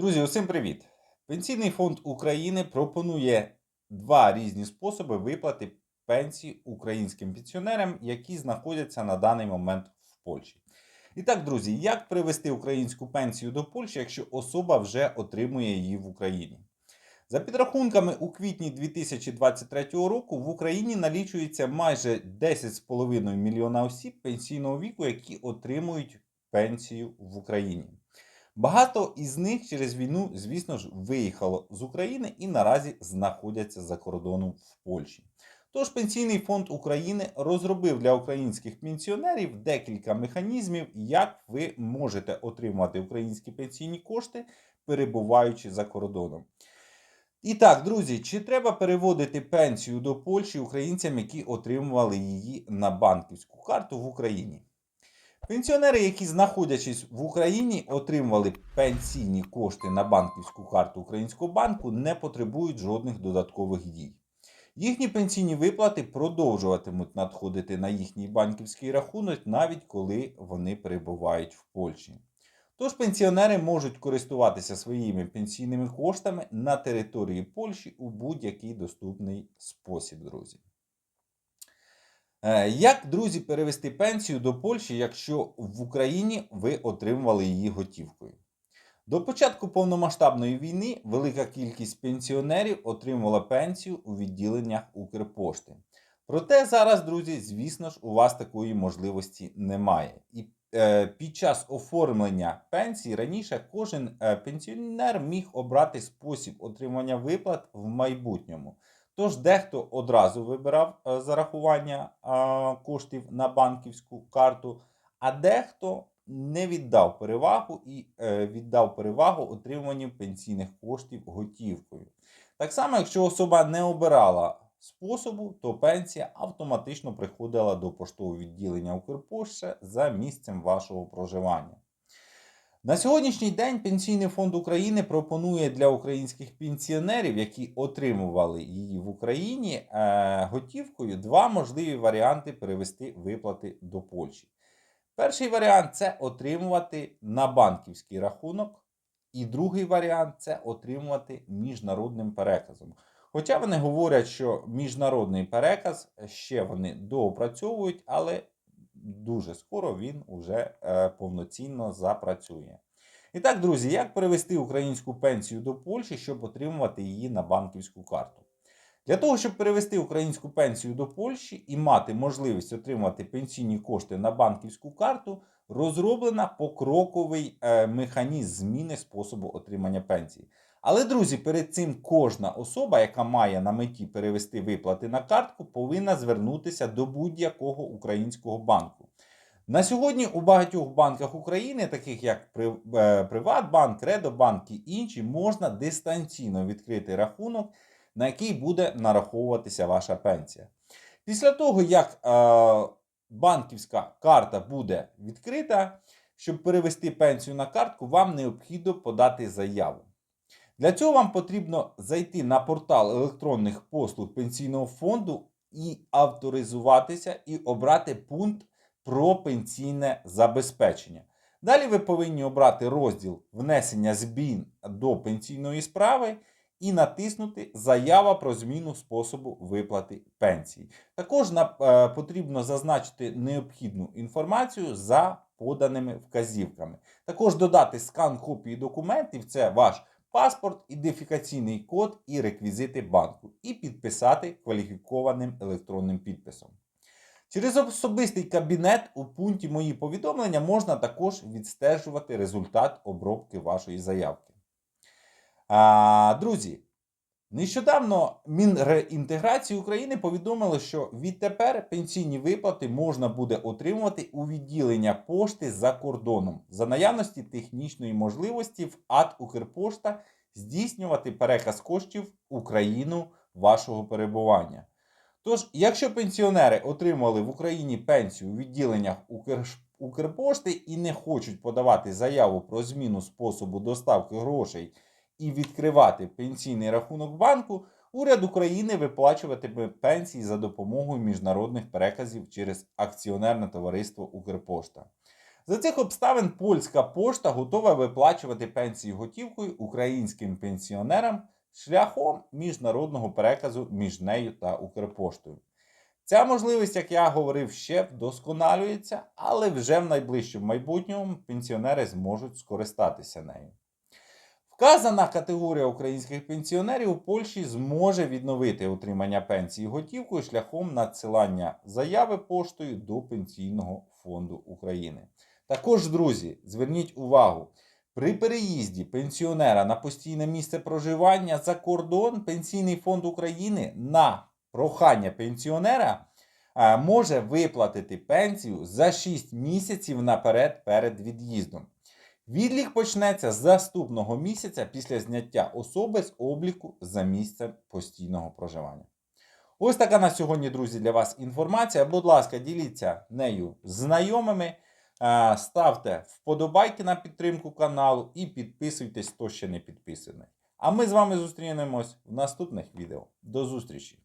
Друзі, усім привіт! Пенсійний фонд України пропонує два різні способи виплати пенсії українським пенсіонерам, які знаходяться на даний момент в Польщі. І так, друзі, як привести українську пенсію до Польщі, якщо особа вже отримує її в Україні? За підрахунками, у квітні 2023 року в Україні налічується майже 10,5 мільйона осіб пенсійного віку, які отримують пенсію в Україні. Багато із них через війну, звісно ж, виїхало з України і наразі знаходяться за кордоном в Польщі. Тож Пенсійний фонд України розробив для українських пенсіонерів декілька механізмів, як ви можете отримувати українські пенсійні кошти, перебуваючи за кордоном. І так, друзі, чи треба переводити пенсію до Польщі українцям, які отримували її на банківську карту в Україні? Пенсіонери, які знаходячись в Україні, отримували пенсійні кошти на банківську карту Українського банку, не потребують жодних додаткових дій. Їхні пенсійні виплати продовжуватимуть надходити на їхній банківський рахунок, навіть коли вони перебувають в Польщі. Тож пенсіонери можуть користуватися своїми пенсійними коштами на території Польщі у будь-який доступний спосіб, друзі. Е, Як, друзі, перевести пенсію до Польщі, якщо в Україні ви отримували її готівкою? До початку повномасштабної війни велика кількість пенсіонерів отримувала пенсію у відділеннях Укрпошти. Проте зараз, друзі, звісно ж, у вас такої можливості немає. І е, під час оформлення пенсії раніше кожен е, пенсіонер міг обрати спосіб отримання виплат в майбутньому. Тож дехто одразу вибирав е, зарахування коштів на банківську карту, а дехто не віддав перевагу і е, віддав перевагу отримуванню пенсійних коштів готівкою. Так само, якщо особа не обирала способу, то пенсія автоматично приходила до поштового відділення Укрпошти за місцем вашого проживання. На сьогоднішній день Пенсійний фонд України пропонує для українських пенсіонерів, які отримували її в Україні е, готівкою, два можливі варіанти перевести виплати до Польщі. Перший варіант це отримувати на банківський рахунок, і другий варіант це отримувати міжнародним переказом. Хоча вони говорять, що міжнародний переказ ще вони доопрацьовують, але дуже скоро він уже е, повноцінно запрацює. І так, друзі, як перевести українську пенсію до Польщі, щоб отримувати її на банківську карту? Для того, щоб перевести українську пенсію до Польщі і мати можливість отримати пенсійні кошти на банківську карту, розроблена покроковий е, механізм зміни способу отримання пенсії. Але, друзі, перед цим кожна особа, яка має на меті перевести виплати на картку, повинна звернутися до будь-якого українського банку. На сьогодні у багатьох банках України, таких як е, Приватбанк, Кредобанк і інші, можна дистанційно відкрити рахунок, на який буде нараховуватися ваша пенсія. Після того, як е, банківська карта буде відкрита, щоб перевести пенсію на картку, вам необхідно подати заяву. Для цього вам потрібно зайти на портал електронних послуг пенсійного фонду і авторизуватися і обрати пункт про пенсійне забезпечення. Далі ви повинні обрати розділ внесення змін до пенсійної справи і натиснути Заява про зміну способу виплати пенсії. Також е, потрібно зазначити необхідну інформацію за поданими вказівками. Також додати скан копії документів, це ваш паспорт, ідентифікаційний код і реквізити банку, і підписати кваліфікованим електронним підписом. Через особистий кабінет у пункті Мої повідомлення можна також відстежувати результат обробки вашої заявки. А, друзі, нещодавно Мінреінтеграції України повідомило, що відтепер пенсійні виплати можна буде отримувати у відділення пошти за кордоном за наявності технічної можливості в АТ Укрпошта здійснювати переказ коштів в Україну вашого перебування. Тож, якщо пенсіонери отримали в Україні пенсію у відділеннях Укрпошти і не хочуть подавати заяву про зміну способу доставки грошей і відкривати пенсійний рахунок банку, уряд України виплачуватиме пенсії за допомогою міжнародних переказів через акціонерне товариство Укрпошта. За цих обставин польська пошта готова виплачувати пенсії готівкою українським пенсіонерам шляхом міжнародного переказу між нею та Укрпоштою. Ця можливість, як я говорив, ще вдосконалюється, але вже в найближчому майбутньому пенсіонери зможуть скористатися нею. Вказана категорія українських пенсіонерів у Польщі зможе відновити отримання пенсії готівкою шляхом надсилання заяви поштою до Пенсійного фонду України. Також, друзі, зверніть увагу. При переїзді пенсіонера на постійне місце проживання за кордон Пенсійний фонд України на прохання пенсіонера може виплатити пенсію за 6 місяців наперед перед від'їздом. Відлік почнеться з наступного місяця після зняття особи з обліку за місцем постійного проживання. Ось така на сьогодні, друзі, для вас інформація. Будь ласка, діліться нею з знайомими. Е, Ставте вподобайки на підтримку каналу і підписуйтесь, хто ще не підписаний. А ми з вами зустрінемось в наступних відео. До зустрічі!